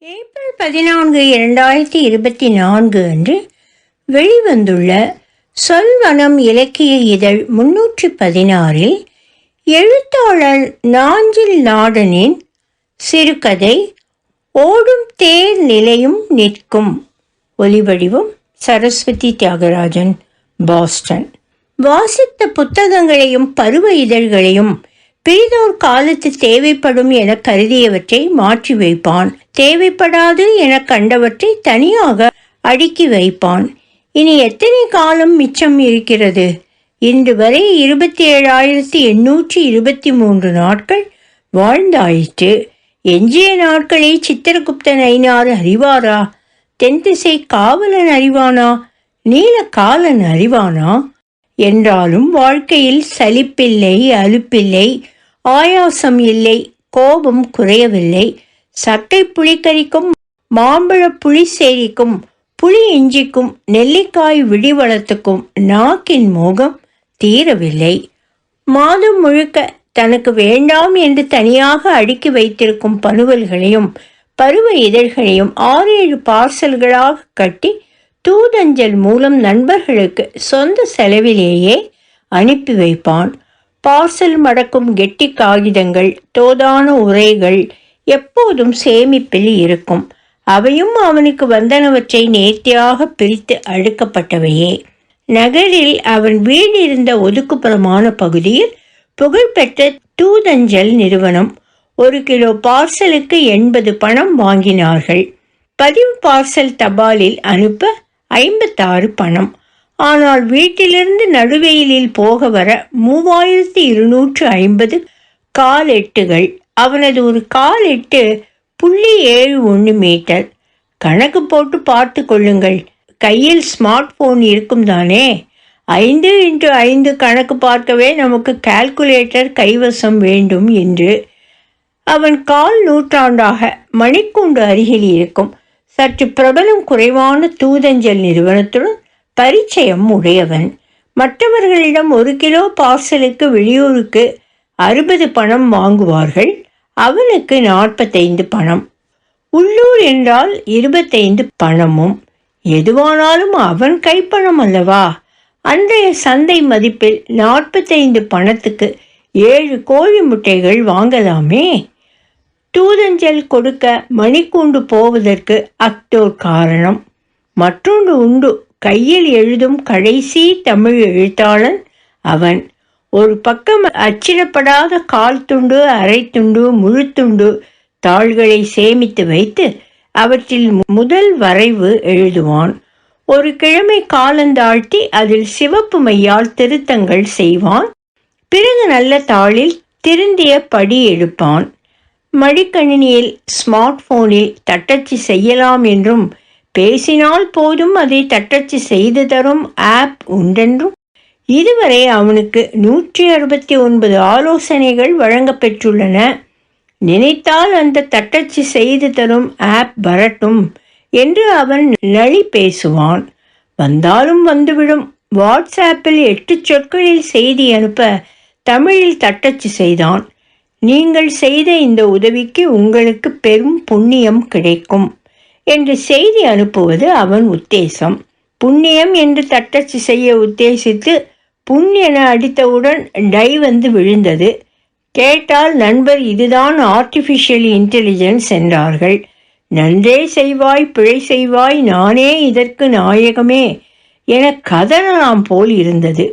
April பதினான்கு இரண்டாயிரத்தி இருபத்தி நான்கு அன்று வெளிவந்துள்ள சொல்வனம் இலக்கிய இதழ் முன்னூற்றி பதினாறில் எழுத்தாளர் நாஞ்சில் நாடனின் சிறுகதை ஓடும் தேர் நிலையும் நிற்கும் ஒலிவடிவும் சரஸ்வதி தியாகராஜன் பாஸ்டன். வாசித்த புத்தகங்களையும் பருவ இதழ்களையும் பிரிதோர் காலத்து தேவைப்படும் என கருதியவற்றை மாற்றி வைப்பான். தேவைப்படாது என கண்டவற்றை தனியாக அடுக்கி வைப்பான். இனி எத்தனை காலம் மிச்சம் இருக்கிறது? இன்று வரை இருபத்தி ஏழாயிரத்தி எண்ணூற்றி இருபத்தி மூன்று நாட்கள் வாழ்ந்தாயிற்று. எஞ்சிய நாட்களை சித்திரகுப்தன் ஐநாறு அறிவாரா? தென்திசை காவலன் அறிவானா? நீலகாலன் அறிவானா? என்றாலும் வாழ்க்கையில் சலிப்பில்லை அலுப்பில்லை. ஆயாசம் இல்லை கோபம் குறையவில்லை. சட்டை புளிக்கறிக்கும் மாம்பழ புளிசேரிக்கும் புளி இஞ்சிக்கும் நெல்லிக்காய் விடிவளத்துக்கும் நாக்கின் மோகம் தீரவில்லை. மாதம் முழுக்க தனக்கு வேண்டாம் என்று தனியாக அடுக்கி வைத்திருக்கும் பனுவல்களையும் பருவ இதழ்களையும் ஆறு ஏழு பார்சல்களாக கட்டி தூதஞ்சல் மூலம் நண்பர்களுக்கு சொந்த செலவிலேயே அனுப்பி வைப்பான். பார்சல் மடக்கும் கெட்டி காகிதங்கள் தோதான உரைகள் எப்போதும் சேமிப்பில் இருக்கும். அவையும் அவனுக்கு வந்தனவற்றை நேர்த்தியாக பிரித்து அடுக்கப்பட்டவையே நகரில் அவன் வீடு இருந்த ஒதுக்குப்புறமான பகுதியில் புகழ்பெற்ற தூதஞ்சல் நிறுவனம் ஒரு கிலோ பார்சலுக்கு எண்பது பணம் வாங்கினார்கள். பதிவு பார்சல் தபாலில் அனுப்ப ஐம்பத்தாறு பணம். ஆனால் வீட்டிலிருந்து நடுவெயிலில் போக வர மூவாயிரத்தி இருநூற்று ஐம்பது கால் எட்டுகள் அவனது ஒரு கால் எட்டு புள்ளி ஏழு ஒன்று மீட்டர். கணக்கு போட்டு பார்த்து கொள்ளுங்கள். கையில் ஸ்மார்ட் போன் இருக்கும் தானே? ஐந்து இன்ட்டு ஐந்து கணக்கு பார்க்கவே நமக்கு கால்குலேட்டர் கைவசம் வேண்டும் என்று. அவன் கால் நூற்றாண்டாக மணிக்கூண்டு அருகில் இருக்கும். சற்று பிரபலம் குறைவான தூதஞ்சல் நிறுவனத்துடன் பரிச்சயம் உடையவன் மற்றவர்களிடம் ஒரு கிலோ பார்சலுக்கு வெளியூருக்கு அறுபது பணம் வாங்குவார்கள். அவனுக்கு நாற்பத்தைந்து பணம். உள்ளூர் என்றால் இருபத்தைந்து பணமும். எதுவானாலும் அவன் கைப்பணம் அல்லவா? அன்றைய சந்தை மதிப்பில் நாற்பத்தைந்து பணத்துக்கு ஏழு கோழி முட்டைகள் வாங்கலாமே? தூதஞ்சல் கொடுக்க மணிக்கூண்டு போவதற்கு அக்டோர் காரணம். மற்றொன்று உண்டு. கையில் எழுதும் கடைசி தமிழ் எழுத்தாளன் அவன். ஒரு பக்கம் அச்சிடப்படாத கால் துண்டு அரை துண்டு முழுத்துண்டு தாள்களை சேமித்து வைத்து அவற்றில் முதல் வரைவு எழுதுவான். ஒரு கிழமை காலந்தாழ்த்தி அதில் சிவப்பு மையால் திருத்தங்கள் செய்வான். பிறகு நல்ல தாளில் திருந்திய படி எடுப்பான். மடிக்கணினியில் ஸ்மார்ட் போனில் தட்டச்சு செய்யலாம் என்றும் பேசினால் போதும் அதை தட்டச்சு செய்து தரும் ஆப் உண்டென்றும். இதுவரை அவனுக்கு நூற்றி அறுபத்தி ஒன்பது ஆலோசனைகள் வழங்கப்பெற்றுள்ளன நினைத்தால் அந்த தட்டச்சு செய்து தரும் ஆப் வரட்டும் என்று அவன் நளி பேசுவான். வந்தாலும் வந்துவிடும். வாட்ஸ்ஆப்பில் எட்டு சொற்களில் செய்தி அனுப்ப தமிழில் தட்டச்சு செய்தான். நீங்கள் செய்த இந்த உதவிக்கு உங்களுக்கு பெரும் புண்ணியம் கிடைக்கும். என்று செய்தி அனுப்புவது அவன் உத்தேசம். புண்ணியம் என்று தட்டச்சு செய்ய உத்தேசித்து புண் என அடித்தவுடன் டை வந்து விழுந்தது. கேட்டால் நண்பர் இதுதான் ஆர்டிஃபிஷியல் இன்டெலிஜென்ஸ் என்றார்கள். நன்றே செய்வாய் பிழை செய்வாய் நானே இதற்கு நாயகமே என கதறலாம் போல் இருந்தது.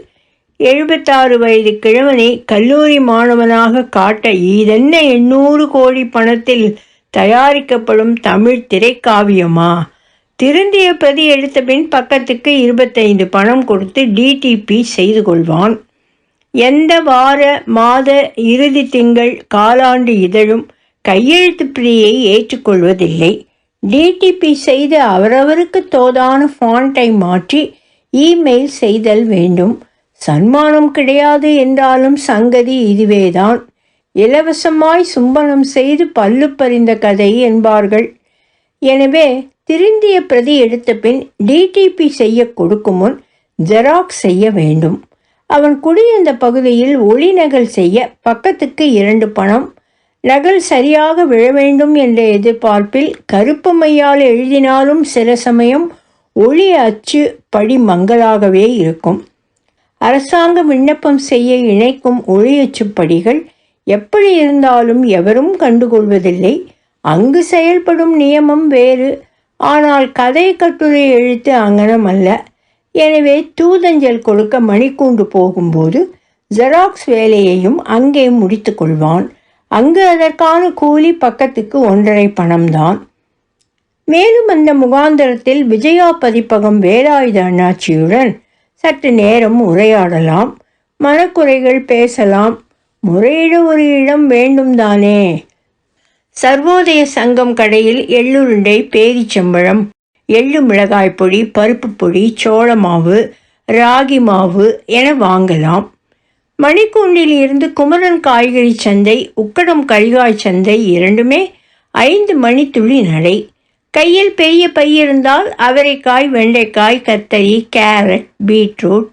எழுபத்தாறு வயது கிழவனை கல்லூரி மாணவனாக காட்ட இதென்ன எண்ணூறு கோடி பணத்தில் தயாரிக்கப்படும் தமிழ் திரைக்காவியமா? திருந்திய பிரதி எடுத்த பின் பக்கத்துக்கு இருபத்தைந்து பணம் கொடுத்து டிடிபி செய்து கொள்வான். எந்த வார மாத இறுதி திங்கள் காலாண்டு இதழும் கையெழுத்து பிரியை ஏற்றுக்கொள்வதில்லை. டிடிபி செய்து அவரவருக்கு தோதான ஃபாண்ட்டை மாற்றி இமெயில் செய்தல் வேண்டும். சன்மானம் கிடையாது என்றாலும் சங்கதி இதுவேதான். இலவசமாய் சும்பனம் செய்து பல்லு பறிந்த கதை என்பார்கள். எனவே திருந்திய பிரதி எடுத்த பின் டிடிபி செய்ய கொடுக்கும் முன் ஜெராக்ஸ் செய்ய வேண்டும். அவன் குடியிருந்த பகுதியில் ஒளி நகல் செய்ய பக்கத்துக்கு இரண்டு பணம் நகல் சரியாக விழ வேண்டும் என்ற எதிர்பார்ப்பில் கருப்பு மையால் எழுதினாலும் சில சமயம் ஒளி அச்சு படி மங்களாகவே இருக்கும். அரசாங்க விண்ணப்பம் செய்ய இணைக்கும் ஒளியச்சு படிகள் எப்படி இருந்தாலும் எவரும் கண்டுகொள்வதில்லை. அங்கு செயல்படும் நியமம் வேறு. ஆனால் கதை கட்டுரை எழுத்து அங்கனம் அல்ல. எனவே தூதஞ்சல் கொடுக்க மணிக்கூண்டு போகும்போது ஜெராக்ஸ் வேலையையும் அங்கே முடித்து கொள்வான். அங்கு அதற்கான கூலி பக்கத்துக்கு ஒன்றரை பணம்தான். மேலும் அந்த முகாந்தரத்தில் விஜயா பதிப்பகம் வேலாயுத அண்ணாச்சியுடன் சற்று நேரம் உரையாடலாம். மனக்குறைகள் பேசலாம். முறையிட ஒரு இடம் வேண்டும் தானே சர்வோதய சங்கம் கடையில் எள்ளுருண்டை பேரிச்சம்பழம் எள்ளு மிளகாய் பொடி பருப்பு பொடி சோள மாவு ராகி மாவு என வாங்கலாம். மணிக்கூண்டில் இருந்து குமரன் காய்கறி சந்தை உக்கடம் கரிகாய் சந்தை இரண்டுமே ஐந்து மணித்துளி நடை. கையில் பெரிய பை இருந்தால் அவரைக்காய் வெண்டைக்காய் கத்தரி கேரட் பீட்ரூட்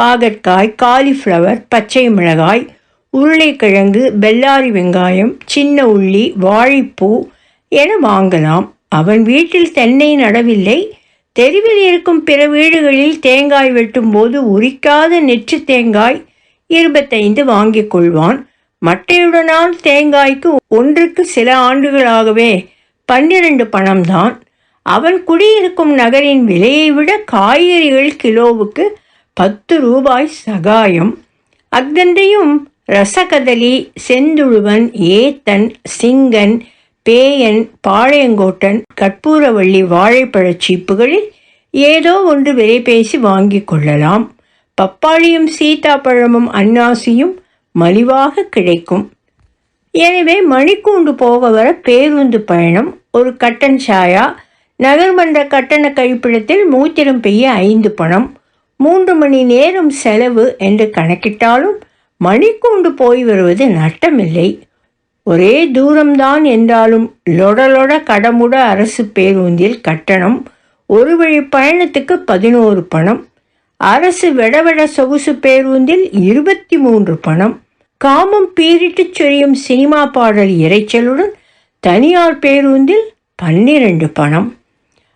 பாகற்காய் காலிஃப்ளவர் பச்சை மிளகாய் உருளைக்கிழங்கு பெல்லாரி வெங்காயம் சின்ன உள்ளி வாழைப்பூ என வாங்கலாம். அவன் வீட்டில் தென்னை நடவில்லை. தெருவில் இருக்கும் பிற வீடுகளில் தேங்காய் வெட்டும்போது உரிக்காத நெற்று தேங்காய் இருபத்தைந்து வாங்கிக் கொள்வான். மட்டையுடனால் தேங்காய்க்கு ஒன்றுக்கு சில ஆண்டுகளாகவே பன்னிரண்டு பணம்தான். அவன் குடியிருக்கும் நகரின் விலையை விட காய்கறிகள் கிலோவுக்கு பத்து ரூபாய் சகாயம். அத்தந்தையும் ரசகதலி செந்துழுவன் ஏத்தன் சிங்கன் பேயன் பாளையங்கோட்டன் கற்பூரவள்ளி வாழைப்பழச் சீப்புகளில் ஏதோ ஒன்று விலை பேசி வாங்கிக் கொள்ளலாம். பப்பாளியும் சீதாப்பழமும் அன்னாசியும் மலிவாக கிடைக்கும். எனவே மணிக்கூண்டு போக வர பேருந்து பயணம் ஒரு கட்டன் சாயா நகர்மன்ற கட்டண கழிப்பிடத்தில் மூத்திரம் பெய்ய ஐந்து பணம் மூன்று மணி நேரம் செலவு என்று கணக்கிட்டாலும் மணிக்கூண்டு போய் வருவது நட்டமில்லை. ஒரே தூரம்தான் என்றாலும் லொடலொட கடமுட அரசு பேருந்தில் கட்டணம் ஒரு வழி பயணத்துக்கு பதினோரு பணம் அரசு வெடவெட சொகுசு பேருந்தில் இருபத்தி மூன்று பணம் காமம் பீரிட்டுச் சொரியும் சினிமா பாடல் இறைச்சலுடன் தனியார் பேருந்தில் பன்னிரண்டு பணம்.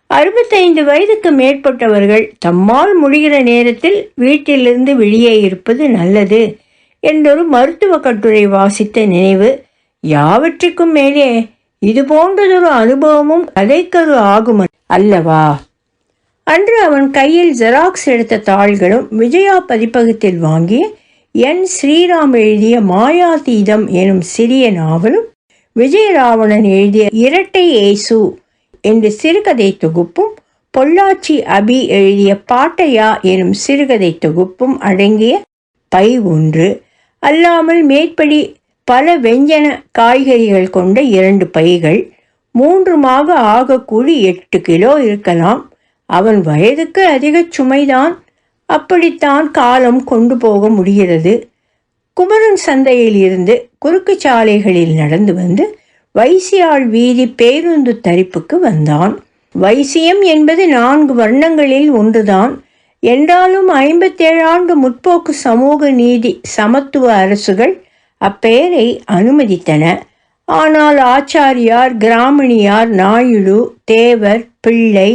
அறுபத்தைந்து வயதுக்கு மேற்பட்டவர்கள் தம்மால் முடிகிற நேரத்தில் வீட்டிலிருந்து வெளியே இருப்பது நல்லது. என்றொரு மருத்துவ கட்டுரை வாசித்த நினைவு யாவற்றுக்கும் மேலே இது போன்றதொரு அனுபவமும் கதைக்கரு ஆகும் அல்லவா? அன்று அவன் கையில் ஜெராக்ஸ் எடுத்த தாள்களும் விஜயா பதிப்பகத்தில் வாங்கி என் ஸ்ரீராம் எழுதிய மாயாதீதம் எனும் சிறிய நாவலும் விஜயராவணன் எழுதிய இரட்டை ஏசு என்று சிறுகதை தொகுப்பும் பொள்ளாச்சி அபி எழுதிய பாட்டையா எனும் சிறுகதை தொகுப்பும் அடங்கிய பை ஒன்று. அல்லாமல் மேற்படி பல வெஞ்சன காய்கறிகள் கொண்ட இரண்டு பைகள் மூன்றுமாக ஆகக்கூடி எட்டு கிலோ இருக்கலாம். அவன் வயதுக்கு அதிக சுமைதான். அப்படித்தான் காலம் கொண்டு போக முடிகிறது. குமரன் சந்தையில் இருந்து குறுக்கு சாலைகளில் நடந்து வந்து வைசியாள் வீதி பேருந்து தரிப்புக்கு வந்தான். வைசியம் என்பது நான்கு வர்ணங்களில் ஒன்றுதான். என்றாலும் ஐம்பத்தேழு ஆண்டு முற்போக்கு சமூக நீதி சமத்துவ அரசுகள் அப்பெயரை அனுமதித்தன. ஆனால் ஆச்சாரியார் கிராமணியார் நாயுடு தேவர் பிள்ளை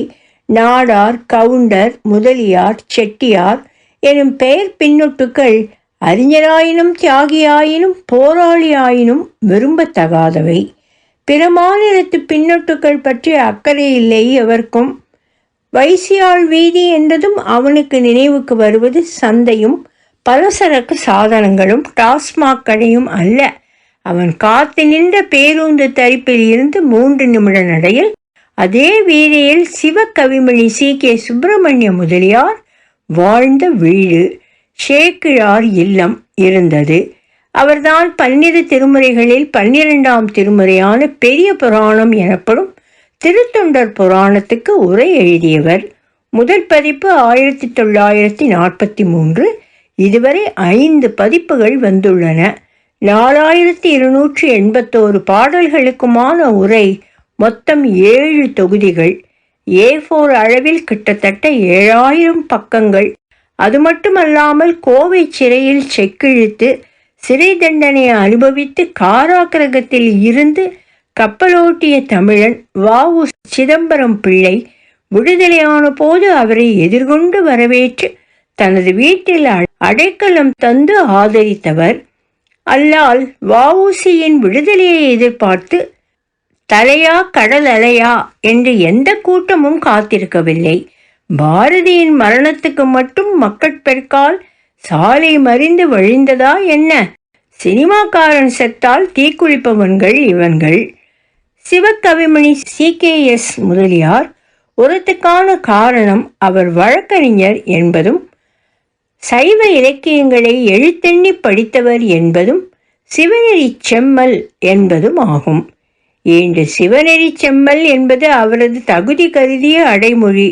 நாடார் கவுண்டர் முதலியார் செட்டியார் எனும் பெயர் பின்னொட்டுக்கள் அறிஞராயினும் தியாகியாயினும் போராளியாயினும் விரும்பத்தகாதவை. பிற மாநிலத்து பின்னொட்டுக்கள் பற்றி அக்கறை இல்லை வைசியாள் வீதி என்றதும் அவனுக்கு நினைவுக்கு வருவது சந்தையும் பலசரக்கு சாதனங்களும் டாஸ்மாக் கடையும் அல்ல. அவன் காத்து நின்ற பேருந்து தரிப்பில் இருந்து மூன்று நிமிட நடையில் அதே வீதியில் சிவகவிமணி சி. கே. சுப்பிரமணிய முதலியார் வாழ்ந்த வீடு ஷேக்கிழார் இல்லம் இருந்தது. அவர்தான் பன்னிரு திருமுறைகளில் பன்னிரெண்டாம் திருமுறையான பெரிய புராணம் எனப்படும் திருத்தொண்டர் புராணத்துக்கு உரை எழுதியவர். முதல் பதிப்பு ஆயிரத்தி தொள்ளாயிரத்தி நாற்பத்தி மூன்று. இதுவரை ஐந்து பதிப்புகள் வந்துள்ளன. நாலாயிரத்தி இருநூற்றி எண்பத்தோரு பாடல்களுக்குமான உரை மொத்தம் ஏழு தொகுதிகள். ஏ ஃபோர் அளவில் கிட்டத்தட்ட ஏழாயிரம் பக்கங்கள். அது மட்டுமல்லாமல் கோவை சிறையில் செக்கிழித்து சிறை தண்டனை அனுபவித்து காராகிரகத்தில் இருந்து கப்பலோட்டிய தமிழன் வாவு சிதம்பரம் பிள்ளை விடுதலையான போது அவரை எதிர்கொண்டு வரவேற்று தனது வீட்டில் அடைக்கலம் தந்து ஆதரித்தவர். அல்லால் வவுசியின் விடுதலையை எதிர்பார்த்து தலையா கடல் அலையா என்று எந்த கூட்டமும் காத்திருக்கவில்லை. பாரதியின் மரணத்துக்கு மட்டும் மக்கட்பெருக்கால் சாலை மறிந்து வழிந்ததா என்ன? சினிமாக்காரன் செத்தால் தீக்குளிப்பவன்கள் இவன்கள். Sivakavimani C. K. S. Mudaliar உரத்துக்கான காரணம் அவர் வழக்கறிஞர் என்பதும் சைவ இலக்கியங்களை எழுத்தெண்ணி படித்தவர் என்பதும் சிவநெறி செம்மல் என்பதும் ஆகும். இன்று சிவநெறி செம்மல் என்பது அவரது தகுதி கருதிய அடைமொழி.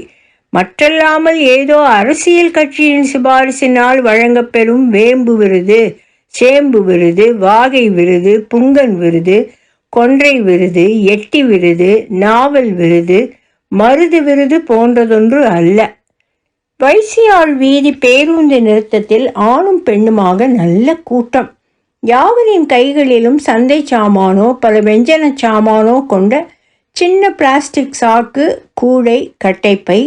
மற்றல்லாமல் ஏதோ அரசியல் கட்சியின் சிபாரிசினால் வழங்கப்பெறும் வேம்பு விருது சேம்பு விருது வாகை விருது புங்கன் விருது கொன்றை விருது எட்டி விருது நாவல் விருது மருது விருது போன்றதொன்று அல்ல. வைசியாள் வீதி பேருந்து நிறுத்தத்தில் ஆணும் பெண்ணுமாக நல்ல கூட்டம். யாவரின் கைகளிலும் சந்தை சாமானோ பல வெஞ்சன சாமானோ கொண்ட சின்ன பிளாஸ்டிக் சாக்கு கூடை கட்டைப்பை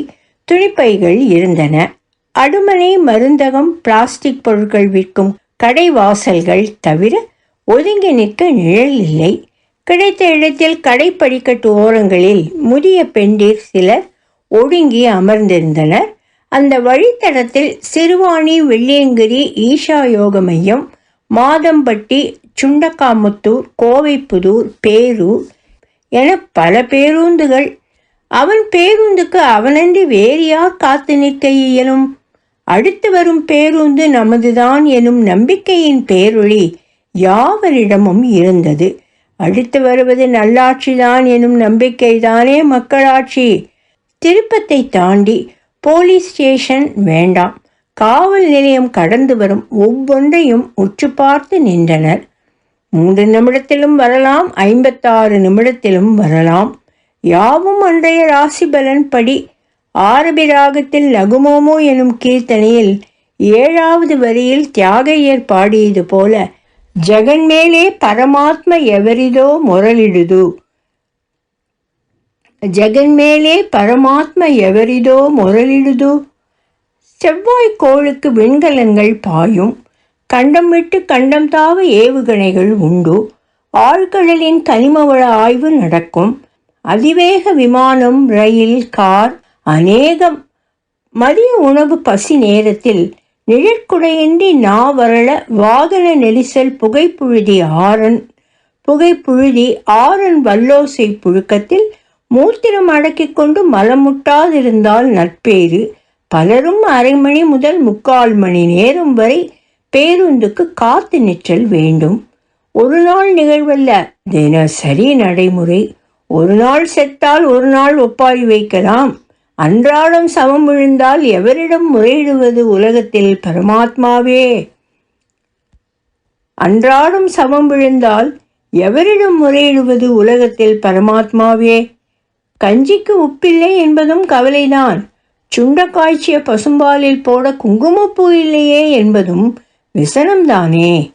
துணிப்பைகள் இருந்தன. அடுமனை மருந்தகம் பிளாஸ்டிக் பொருட்கள் விற்கும் கடை வாசல்கள் தவிர ஒதுங்கி நிற்க நிழல் இல்லை. கிடைத்த இடத்தில் கடை படிக்கட்டு ஓரங்களில் முதிய பெண்டிர் சிலர் ஒடுங்கி அமர்ந்திருந்தனர். அந்த வழித்தடத்தில் சிறுவாணி வெள்ளியங்கிரி ஈஷா யோக மையம் மாதம்பட்டி சுண்டக்காமுத்தூர் கோவைப்புதூர் பேரூர் என பல பேருந்துகள். அவன் பேருந்துக்கு அவனன்றி வேறு யார் காத்து நிற்க இயலும்? அடுத்து வரும் பேருந்து நமதுதான் எனும் நம்பிக்கையின் பேரொளி யாவரிடமும் இருந்தது. அடுத்து வருவது நல்லாட்சிதான் எனும் நம்பிக்கைதானே மக்களாட்சி. திருப்பத்தை தாண்டி போலீஸ் ஸ்டேஷன் வேண்டாம். காவல் நிலையம் கடந்து வரும் ஒவ்வொன்றையும் உற்று பார்த்து நின்றனர். மூன்று நிமிடத்திலும் வரலாம் ஐம்பத்தாறு நிமிடத்திலும் வரலாம். யாவும் அன்றைய ராசிபலன் படி ஆரபிராகத்தில் லகுமோமோ எனும் கீர்த்தனையில் ஏழாவது வரியில் தியாகையர் பாடியது போல ஜெகன் மேலே பரமாத்ம எவரிதோ முரளிடுது. ஜெகன் மேலே பரமாத்ம எவரிதோ முரளிடுது. செவ்வாய் கோளுக்கு விண்கலங்கள் பாயும். கண்டம் விட்டு கண்டம் தாவ ஏவுகணைகள் உண்டு. ஆழ்கடலின் கனிமவள ஆய்வு நடக்கும். அதிவேக விமானம் ரயில் கார் அநேகம். மதிய உணவு பசி நேரத்தில் நிழற்குடையின்றி நாவரள வாகன நெரிசல் புகைப்புழுதி ஆரன் புகைப்புழுதி ஆரன் வல்லோசை புழுக்கத்தில் மூத்திரம் அடக்கிக் கொண்டு மலமுட்டாதிருந்தால் நட்பேறு. பலரும் அரை மணி முதல் முக்கால் மணி நேரம் வரை பேருந்துக்கு காத்து நிற்றல் வேண்டும். ஒரு நாள் நிகழ்வல்ல தினசரி நடைமுறை. ஒரு நாள் செத்தால் ஒரு நாள் ஒப்பாரி வைக்கலாம். அன்றாடம் சமம் விழுந்தால் எவரிடம் முறையிடுவது உலகத்தில் பரமாத்மாவே? அன்றாடம் சமம் விழுந்தால் எவரிடம் முறையிடுவது உலகத்தில் பரமாத்மாவே? கஞ்சிக்கு உப்பில்லை என்பதும் கவலைதான். சுண்ட காய்ச்சிய பசும்பாலில் போட குங்குமப்பூ இல்லையே என்பதும் விசனம்தானே?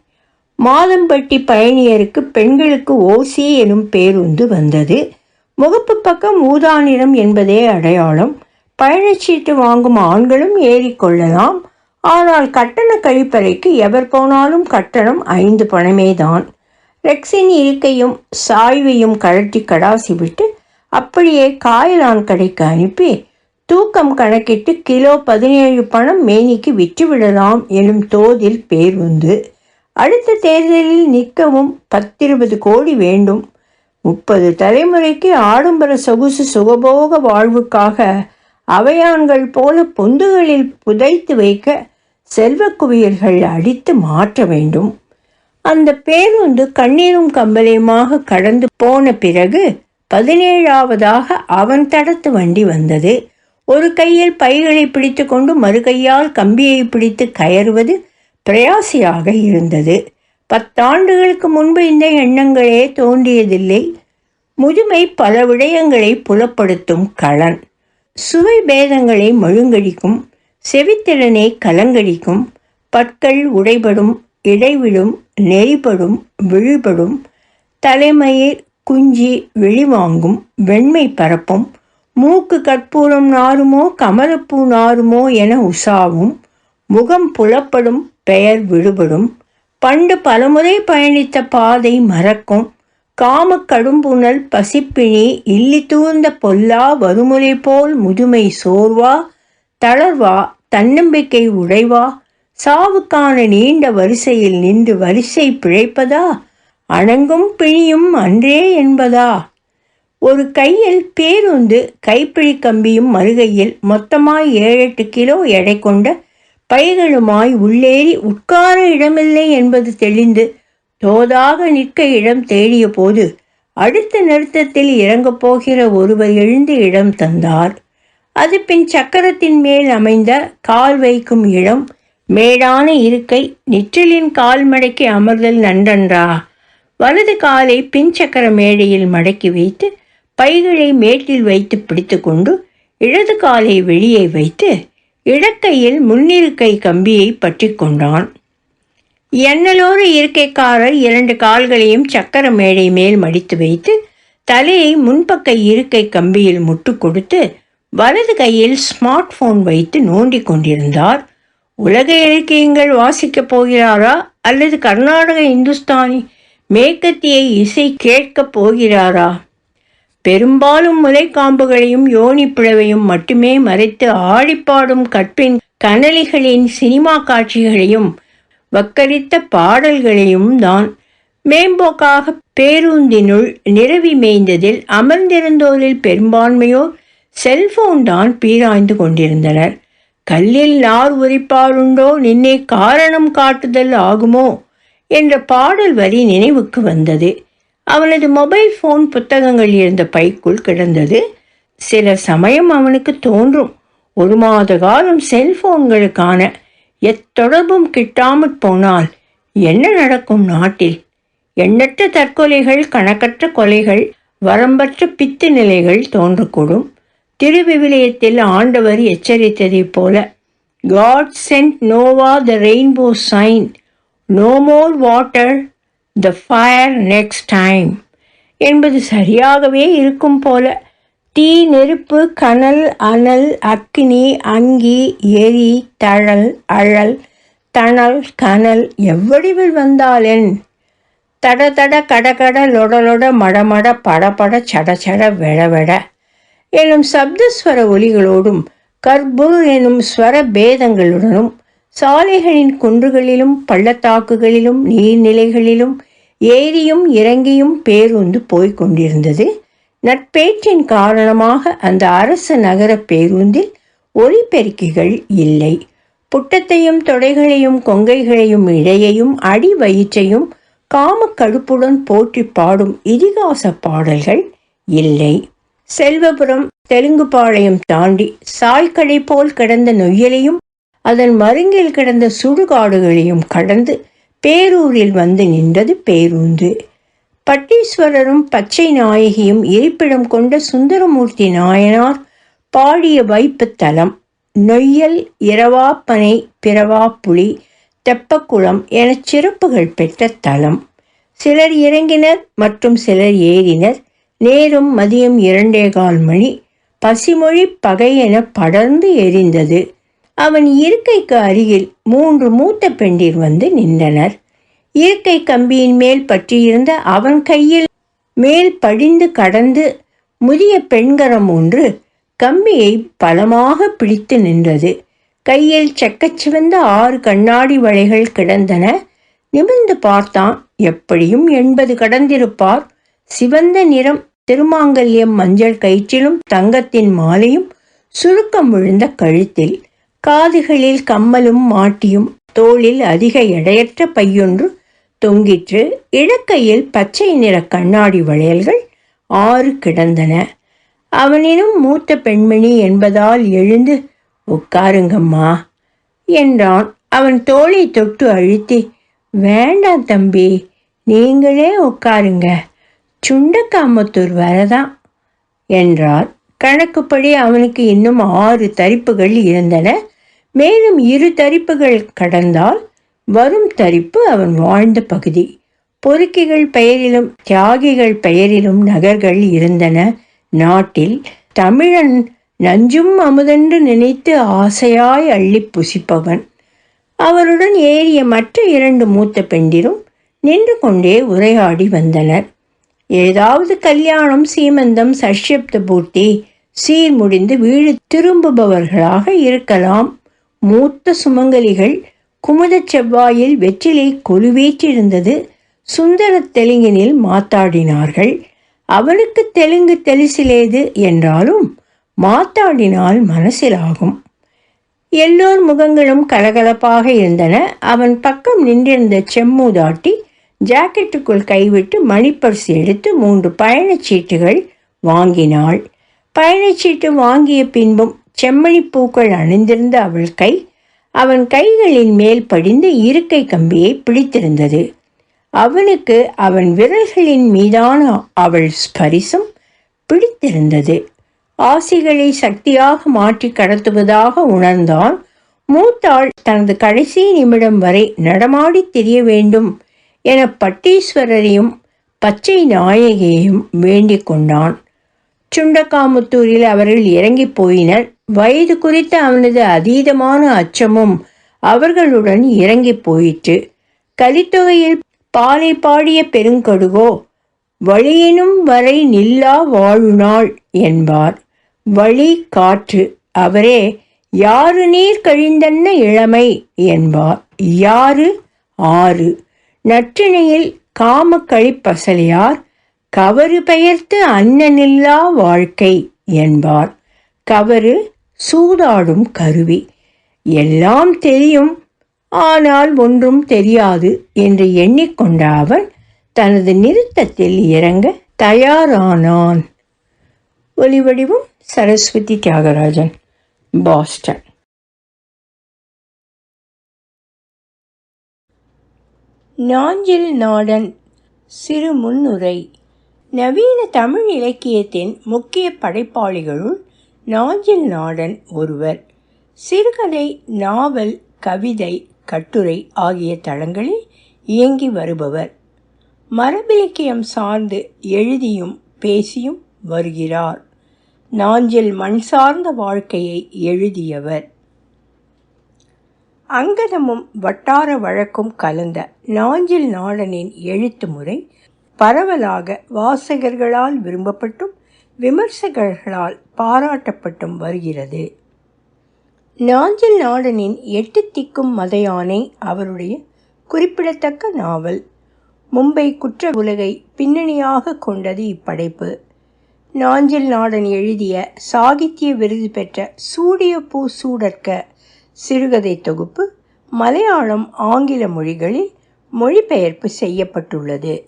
மாதம்பட்டி பயணியருக்கு பெண்களுக்கு ஓசி எனும் பேருந்து வந்தது. முகப்பு பக்கம் ஊதா நிறம் என்பதே அடையாளம். பயணச்சீட்டு வாங்கும் ஆண்களும் ஏறிக்கொள்ளலாம் ஆனால் கட்டண கழிப்பறைக்கு எவர் போனாலும் கட்டணம் ஐந்து பணமே தான் ரெக்ஸின் இருக்கையும் சாய்வையும் கழட்டி கடாசி விட்டு அப்படியே காயலான் கடைக்கு அனுப்பி தூக்கம் கணக்கிட்டு கிலோ பதினேழு பணம் மேனிக்கு விற்றுவிடலாம் எனும் தோதில் பேருந்து. அடுத்த தேர்தலில் நிற்கவும் பத்திருபது கோடி வேண்டும். முப்பது தலைமுறைக்கு ஆடம்பர சொகுசு சுகபோக வாழ்வுக்காக அவையான்கள் போல பொந்துகளில் புதைத்து வைக்க செல்வ குவியல்கள் அடித்து மாற்ற வேண்டும். அந்த பேருந்து கண்ணீரும் கம்பலையுமாக கடந்து போன பிறகு பதினேழாவதாக அவன் தடத்து வண்டி வந்தது. ஒரு கையில் பைகளை பிடித்து கொண்டு மறு கையால் கம்பியை பிடித்து கயறுவது பிரயாசியாக இருந்தது. பத்தாண்டுகளுக்கு முன்பு இந்த எண்ணங்களே தோன்றியதில்லை. முதுமை பல விடயங்களை புலப்படுத்தும் களன். சுவை பேதங்களை மழுங்கடிக்கும் செவித்திறனை கலங்கடிக்கும் பற்கள் உடைபடும் இடைவிடும் நெறிபடும் விழிபடும் தலைமயிர் குஞ்சி வெளிவாங்கும் வெண்மை பரப்பும் மூக்கு கற்பூரம் நாருமோ கமலப்பூ நாருமோ என உசாவும் முகம் புலப்படும் பெயர் விடுபடும் பண்டு பலமுறை பயணித்த பாதை மறக்கும். காம கடும்புணல் பசிப்பிணி இல்லி தூர்ந்த பொல்லா வறுமுறை போல் முதுமை சோர்வா. தளர்வா தன்னம்பிக்கை உடைவா. சாவுக்கான நீண்ட வரிசையில் நின்று வரிசை பிழைப்பதா? அணங்கும் பிணியும் அன்றே என்பதா? ஒரு கையில் பேருந்து கைப்பிழி கம்பியும் மறுகையில் மொத்தமாய் ஏழெட்டு கிலோ எடை கொண்ட பைகளுமாய் உள்ளேறி உட்கார இடமில்லை என்பது தெளிந்து தோதாக நிற்க இடம் தேடிய போது அடுத்த நிறுத்தத்தில் இறங்கப் போகிற ஒருவர் எழுந்து இடம் தந்தார். அது பின் சக்கரத்தின் மேல் அமைந்த கால் வைக்கும் இடம் மேடான இருக்கை நிற்றிலின் கால் மடக்கி அமர்தல் நன்றன்றா? வலது காலை பின் சக்கர மேடையில் மடக்கி வைத்து பைகளை மேட்டில் வைத்து பிடித்துக்கொண்டு இடது காலை வெளியே வைத்து இடக்கையில் முன்னிருக்கை கம்பியை பற்றி கொண்டான். எண்ணலோடு இருக்கைக்காரர் இரண்டு கால்களையும் சக்கர மேடை மேல் மடித்து வைத்து தலையை முன்பக்க இருக்கை கம்பியில் முட்டு கொடுத்து வலது கையில் ஸ்மார்ட் போன் வைத்து நோண்டி கொண்டிருந்தார். உலக இலக்கியங்கள் வாசிக்கப் போகிறாரா அல்லது கர்நாடக இந்துஸ்தானி மேற்கத்திய இசை கேட்கப் போகிறாரா? பெரும்பாலும் முலைக்காம்புகளையும் யோனி பிளவையும் மட்டுமே மறைத்து ஆடிப்பாடும் கற்பின் கனலிகளின் சினிமா காட்சிகளையும் வக்கரித்த பாடல்களையும் தான் மேம்போக்காக பேருந்தினுள் நிரவி மேய்ந்ததில் அமர்ந்திருந்தோரில் பெரும்பான்மையோர் செல்போன் தான் பீராய்ந்து கொண்டிருந்தனர். கல்லில் நார் உரிப்பாருண்டோ நின்னே காரணம் காட்டுதல் ஆகுமோ? என்ற பாடல் வரி நினைவுக்கு வந்தது. அவனது மொபைல் ஃபோன் புத்தகங்கள் இருந்த பைக்குள் கிடந்தது. சில சமயம் அவனுக்கு தோன்றும் ஒரு மாத காலம் செல்போன்களுக்கான எத்தொடர்பும் கிட்டாமற் போனால் என்ன நடக்கும் நாட்டில்? எண்ணற்ற தற்கொலைகள் கணக்கற்ற கொலைகள் வரம்பற்ற பித்து நிலைகள் தோன்றக்கூடும். திருவிவிலியத்தில் ஆண்டவர் எச்சரித்ததைப் போல God sent Noah the rainbow sign no more water the fire next time என்பது சரியாகவே இருக்கும் போல. தீ நெருப்பு கனல் அனல் அக்கினி அங்கி எரி தழல் அழல் தணல் கனல் எவ்வடிவில் வந்தாலென்? தட தட கடகட லொடலொட மடமட படபட சட சட வெட வெட எனும் சப்தஸ்வர ஒலிகளோடும் கர்புர் எனும் ஸ்வர பேதங்களுடனும் சாலைகளின் குன்றுகளிலும் பள்ளத்தாக்குகளிலும் நீர்நிலைகளிலும் ஏரியும் இறங்கியும் பேருந்து போய்க் கொண்டிருந்தது. நட்பேற்றின் காரணமாக அந்த அரசு நகர பேருந்தில் ஒலிபெருக்கிகள் இல்லை. புட்டத்தையும் தொடைகளையும் கொங்கைகளையும் இடையையும் அடி வயிற்றையும் காமக்கடுப்புடன் போற்றி பாடும் இதிகாச பாடல்கள் இல்லை. செல்வபுரம் தெலுங்குபாளையம் தாண்டி சாய்க்கடை போல் கிடந்த நொய்யலையும் அதன் மருங்கில் கிடந்த சுடுகாடுகளையும் கடந்து பேரூரில் வந்து நின்றது பேருந்து. பட்டீஸ்வரரும் பச்சை நாயகியும் இருப்பிடம் கொண்ட சுந்தரமூர்த்தி நாயனார் பாடிய வைப்புத்தலம் நொய்யல் இரவாப்பனை பிறவாப்புலி தெப்பக்குளம் என சிறப்புகள் பெற்ற தலம். சிலர் இறங்கினர் மற்றும் சிலர் ஏறினர். நேரும் மதியம் இரண்டே கால் மணி. பசிமொழி பகை என படர்ந்து எரிந்தது. அவன் இருக்கைக்கு அருகில் மூன்று மூத்த பெண்டிர் வந்து நின்றனர். இருக்கை கம்பியின் மேல் பற்றியிருந்த அவன் கையில் மேல் படிந்து கடந்து முதிய பெண்கரம் ஒன்று கம்பியை பலமாக பிடித்து நின்றது. கையில் செக்கச்சிவந்த ஆறு கண்ணாடி வளைகள் கிடந்தன. நிமிர்ந்து பார்த்தான் எப்படியும் எண்பது கடந்திருப்பார். சிவந்த நிறம் திருமாங்கல்யம் மஞ்சள் கயிற்றிலும் தங்கத்தின் மாலையும் சுருக்கம் விழுந்த கழுத்தில். காதுகளில் கம்மலும் மாட்டியும் தோளில் அதிக எடையற்ற பையொன்று தொங்கிற்று. இடக்கையில் பச்சை நிற கண்ணாடி வளையல்கள் ஆறு கிடந்தன. அவனினும் மூத்த பெண்மணி என்பதால் எழுந்து உட்காருங்கம்மா என்றான். அவன் தோளை தொட்டு அழுத்தி வேண்டாம் தம்பி நீங்களே உட்காருங்க. சுண்டக்காமத்தூர் வரதான் என்றார். கணக்குப்படி அவனுக்கு இன்னும் ஆறு தரிப்புகள் இருந்தன. மேலும் இரு தரிப்புகள் கடந்தால் வரும் தரிப்பு அவன் வாழ்ந்த பகுதி. பொறுக்கிகள் பெயரிலும் தியாகிகள் பெயரிலும் நகர்கள் இருந்தன. நாட்டில் தமிழன் நஞ்சும் அமுதென்று நினைத்து ஆசையாய் அள்ளி புசிப்பவன். அவருடன் ஏறிய மற்ற இரண்டு மூத்த பெண்டிரும் நின்று கொண்டே உரையாடி வந்தனர். ஏதாவது கல்யாணம் சீமந்தம் சஷ்யப்த பூர்த்தி சீர் முடிந்து வீடு திரும்புபவர்களாக இருக்கலாம். மூத்த சுமங்கலிகள் குமுதச் செவ்வாயில் வெற்றிலை கொலுவேற்றிருந்தது. சுந்தர தெலுங்கினில் மாத்தாடினார்கள். அவனுக்கு தெலுங்கு தெலிசிலேது என்றாலும் மாத்தாடினால் மனசிலாகும். எல்லோர் முகங்களும் கலகலப்பாக இருந்தன. அவன் பக்கம் நின்றிருந்த செம்மூதாட்டி ஜாக்கெட்டுக்குள் கைவிட்டு மணிப்பரிசு எடுத்து மூன்று பயணச்சீட்டுகள் வாங்கினாள். பயணச்சீட்டு வாங்கிய பின்பும் செம்மொழி பூக்கள் அணிந்திருந்த அவள் கை அவன் கைகளின் மேல் படிந்த இருக்கை கம்பியை பிடித்திருந்தது. அவனுக்கு அவன் விரல்களின் மீதான அவள் ஸ்பரிசம் பிடித்திருந்தது. ஆசிகளை சக்தியாக மாற்றி கடத்துவதாக உணர்ந்தான். மூத்தாள் தனது கடைசி நிமிடம் வரை நடமாடி தெரிய வேண்டும் என பட்டீஸ்வரரையும் பச்சை நாயகியையும் வேண்டிக் கொண்டான். சுண்டக்காமுத்தூரில் அவர்கள் இறங்கி போயினர். வயது குறித்த அவனது அதீதமான அச்சமும் அவர்களுடன் இறங்கி போயிற்று. கலித்தொகையில் பாலை பாடிய பெருங்கடுகோ வழியினும் வரை நில்லா வாழுநாள் என்பார். வழி காற்று அவரே யாரு நீர் கழிந்தன்ன இளமை என்பார். யாரு? ஆறு. நற்றிணையில் காம கழிப்பசலியார் கவறு பெயர்த்து அன்னனில்லா வாழ்க்கை என்பார். கவறு? சூதாடும் கருவி. எல்லாம் தெரியும் ஆனால் ஒன்றும் தெரியாது என்று எண்ணிக்கொண்ட அவன் தனது நிறுத்தத்தில் இறங்க தயாரானான். ஒலிவடிவம் சரஸ்வதி தியாகராஜன் பாஸ்டன். நாஞ்சில் நாடன் சிறு முன்னுரை. நவீன தமிழ் இலக்கியத்தின் முக்கிய படைப்பாளிகளுள் நாஞ்சில் நாடன் ஒருவர். சிறுகதை நாவல் கவிதை கட்டுரை ஆகிய தளங்களில் இயங்கி வருபவர். மரபிலக்கியம் சார்ந்து எழுதியும் பேசியும் வருகிறார். நாஞ்சில் மண் சார்ந்த வாழ்க்கையை எழுதியவர். அங்கதமும் வட்டார வழக்கும் கலந்த நாஞ்சில் நாடனின் எழுத்து முறை பரவலாக வாசகர்களால் விரும்பப்பட்டும் விமர்சகர்களால் பாராட்டப்பட்டும் வருகிறது. நாஞ்சில் நாடனின் எட்டு திக்கும் மதையானை அவருடைய குறிப்பிடத்தக்க நாவல் மும்பை குற்ற உலகை பின்னணியாக கொண்டது இப்படைப்பு. நாஞ்சில் நாடன் எழுதிய சாகித்ய விருது பெற்ற சூடிய பூ சூடற்க சிறுகதை தொகுப்பு மலையாளம் ஆங்கில மொழிகளில் மொழிபெயர்ப்பு செய்யப்பட்டுள்ளது.